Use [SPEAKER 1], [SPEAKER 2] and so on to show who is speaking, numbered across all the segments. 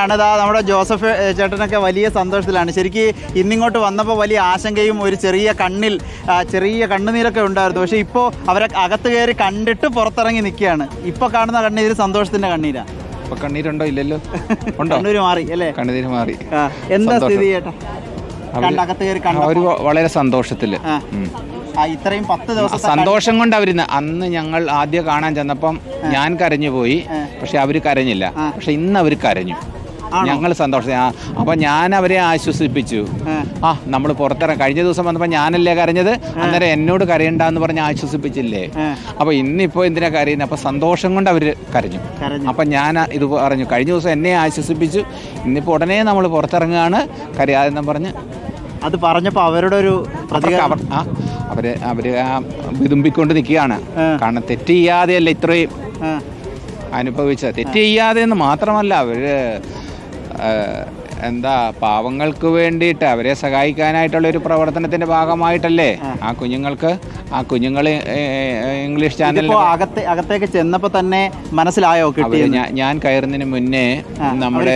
[SPEAKER 1] ആണ് ഇതാ നമ്മുടെ ജോസഫ് ചേട്ടനൊക്കെ വലിയ സന്തോഷത്തിലാണ്. ശരിക്ക് ഇന്നിങ്ങോട്ട് വന്നപ്പോൾ വലിയ ആശങ്കയും ഒരു ചെറിയ കണ്ണിൽ ചെറിയ കണ്ണുനീരൊക്കെ ഉണ്ടായിരുന്നു. പക്ഷേ ഇപ്പോൾ അവരെ അകത്ത് കയറി കണ്ടിട്ട് പുറത്തിറങ്ങി നിൽക്കുകയാണ്. ഇപ്പോൾ കാണുന്ന കണ്ണീര് സന്തോഷത്തിന്റെ കണ്ണീരാ.
[SPEAKER 2] ഇപ്പൊ കണ്ണീരുണ്ടോ ഇല്ലല്ലോ? ഉണ്ടോ?
[SPEAKER 1] കണ്ണൂര് മാറി അല്ലേ?
[SPEAKER 2] കണ്ണീര് മാറി.
[SPEAKER 1] എന്താ സ്ഥിതി ചേട്ടാ? കയറി
[SPEAKER 2] വളരെ
[SPEAKER 1] സന്തോഷത്തിൽ. ഇത്രയും പത്ത് ദിവസം
[SPEAKER 2] സന്തോഷം കൊണ്ട് അവരിന്ന് അന്ന് ഞങ്ങൾ ആദ്യം കാണാൻ ചെന്നപ്പം ഞാൻ കരഞ്ഞു പോയി പക്ഷെ അവർ കരഞ്ഞില്ല. പക്ഷെ ഇന്ന് അവർ കരഞ്ഞു. ഞങ്ങൾ സന്തോഷം. അപ്പോൾ അപ്പൊ ഞാൻ അവരെ ആശ്വസിപ്പിച്ചു. ആ. നമ്മൾ പുറത്തിറങ്ങി കഴിഞ്ഞ ദിവസം വന്നപ്പോൾ ഞാനല്ലേ കരഞ്ഞത്? അന്നേരം എന്നോട് കരയണ്ടെന്ന് പറഞ്ഞ് ആശ്വസിപ്പിച്ചില്ലേ? അപ്പൊ ഇന്നിപ്പോ എന്തിനാ കരയുന്നത് അപ്പൊ സന്തോഷം കൊണ്ട് അവർ കരഞ്ഞു. അപ്പം ഞാൻ ഇത് പറഞ്ഞു. കഴിഞ്ഞ ദിവസം എന്നെ ആശ്വസിപ്പിച്ചു. ഇന്നിപ്പോൾ ഉടനെ നമ്മൾ പുറത്തിറങ്ങുകയാണ്. കരയാതെന്നും പറഞ്ഞ്.
[SPEAKER 1] അത് പറഞ്ഞപ്പോൾ അവരുടെ ഒരു
[SPEAKER 2] അവർ അവർ അവർ വിതുമ്പിക്കൊണ്ട് നിൽക്കുകയാണ്. കാരണം തെറ്റ് ചെയ്യാതെയല്ല ഇത്രയും
[SPEAKER 1] അനുഭവിച്ച
[SPEAKER 2] അനുഭവിച്ചത്. തെറ്റ് ചെയ്യാതെ എന്ന് മാത്രമല്ല അവർ എന്താ പാവങ്ങൾക്ക് വേണ്ടിയിട്ട് അവരെ സഹായിക്കാനായിട്ടുള്ള ഒരു പ്രവർത്തനത്തിന്റെ ഭാഗമായിട്ടല്ലേ ആ. കുഞ്ഞുങ്ങൾക്ക് ആ കുഞ്ഞുങ്ങൾ ഇംഗ്ലീഷ് ചാനലിൽ
[SPEAKER 1] അകത്തെ അകത്തേക്ക് ചെന്നപ്പോ തന്നെ മനസ്സിലായോ
[SPEAKER 2] ഞാൻ- കയറുന്നതിന് മുന്നേ നമ്മുടെ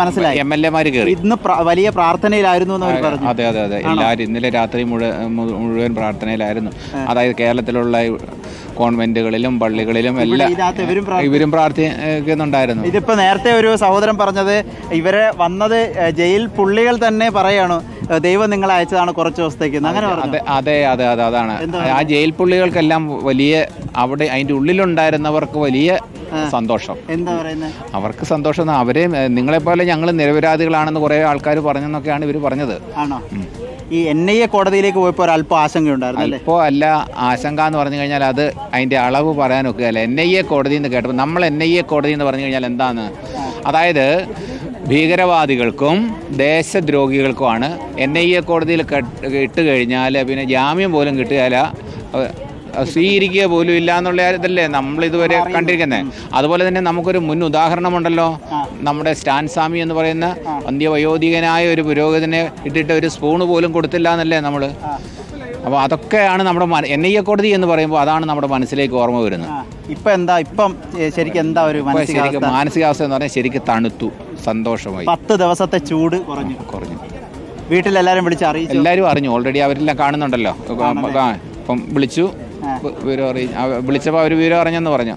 [SPEAKER 1] മനസ്സിലായി.
[SPEAKER 2] എം എൽ എമാര് കയറി.
[SPEAKER 1] ഇന്ന് വലിയ പ്രാർത്ഥനയിലായിരുന്നു
[SPEAKER 2] അതെ അതെ അതെ. എല്ലാവരും ഇന്നലെ രാത്രി മുഴുവൻ പ്രാർത്ഥനയിലായിരുന്നു. അതായത് കേരളത്തിലുള്ള കോൺവെന്റുകളിലും പള്ളികളിലും എല്ലാം
[SPEAKER 1] ഇവരും
[SPEAKER 2] പ്രാർത്ഥിക്കുന്നുണ്ടായിരുന്നു.
[SPEAKER 1] ഇതിപ്പോ നേരത്തെ ഒരു സഹോദരൻ പറഞ്ഞത് ഇവരെ വന്നത് ജയിൽ പുള്ളികൾ തന്നെ പറയാണ് ദൈവം നിങ്ങളെ അയച്ചതാണ് കുറച്ച് ദിവസത്തേക്ക് അങ്ങനെ
[SPEAKER 2] അതെ അതെ അതെ അതെ അതാണ്. ആ ജയിൽ പുള്ളികൾക്കെല്ലാം വലിയ അവിടെ അതിന്റെ ഉള്ളിലുണ്ടായിരുന്നവർക്ക് വലിയ സന്തോഷം.
[SPEAKER 1] എന്താ പറയുന്നത്?
[SPEAKER 2] അവർക്ക് സന്തോഷം അവരെ അവരെ നിങ്ങളെപ്പോലെ ഞങ്ങൾ നിരപരാധികളാണെന്ന് കുറേ ആൾക്കാർ പറഞ്ഞെന്നൊക്കെയാണ് ഇവർ പറഞ്ഞത്.
[SPEAKER 1] ആണോ? ഈ എൻ ഐ എ കോടതിയിലേക്ക് പോയപ്പോൾ ഒരല്പം അല്പം ആശങ്കയുണ്ടായിരുന്നു അല്ലേ?
[SPEAKER 2] ഇപ്പോൾ അല്ല ആശങ്ക എന്ന് പറഞ്ഞു കഴിഞ്ഞാൽ അത് അതിന്റെ അളവ് പറയാനൊക്കെ അല്ല? എൻ ഐ എ കോടതി എന്ന് കേട്ടപ്പോൾ നമ്മൾ എൻ ഐ എ കോടതി എന്ന് പറഞ്ഞു കഴിഞ്ഞാൽ എന്താണ്? അതായത് ഭീകരവാദികൾക്കും ദേശദ്രോഹികൾക്കുമാണ് എൻ ഐ എ കോടതിയിൽ ഇട്ട് കഴിഞ്ഞാൽ പിന്നെ ജാമ്യം പോലും കിട്ടുകയില്ല. സ്വീകരിക്കുക പോലും ഇല്ല എന്നുള്ള ഇതല്ലേ നമ്മൾ ഇതുവരെ കണ്ടിരിക്കുന്നത്. അതുപോലെ തന്നെ നമുക്കൊരു മുൻ ഉദാഹരണമുണ്ടല്ലോ. നമ്മുടെ സ്റ്റാൻ സ്വാമി എന്ന് പറയുന്ന അന്ത്യവയോധികനായ ഒരു പുരോഹിതനെ ഇട്ടിട്ട് ഒരു സ്പൂണ് പോലും കൊടുത്തില്ല എന്നല്ലേ നമ്മൾ അപ്പോൾ അതൊക്കെയാണ് നമ്മുടെ എൻ ഐ എ കോടതി എന്ന് പറയുമ്പോൾ അതാണ് നമ്മുടെ മനസ്സിലേക്ക് ഓർമ്മ വരുന്നത്.
[SPEAKER 1] ഇപ്പം എന്താ ഇപ്പം ശരിക്കും എന്താ ഒരു
[SPEAKER 2] ശരിക്കും
[SPEAKER 1] മാനസികാവസ്ഥ?
[SPEAKER 2] എന്ന് പറഞ്ഞാൽ ശരിക്കും തണുത്തു സന്തോഷമായി.
[SPEAKER 1] പത്ത് ദിവസത്തെ ചൂട് കുറഞ്ഞു.
[SPEAKER 2] കുറഞ്ഞു.
[SPEAKER 1] വീട്ടിലെല്ലാവരും വിളിച്ച് അറിയിച്ചു?
[SPEAKER 2] എല്ലാവരും അറിഞ്ഞു. ഓൾറെഡി അവരെല്ലാം കാണുന്നുണ്ടല്ലോ. ഇപ്പം വിളിച്ചു. വിവരം അറിയിച്ചു വിളിച്ചപ്പോൾ അവർ വിവരം അറിഞ്ഞെന്ന് പറഞ്ഞു.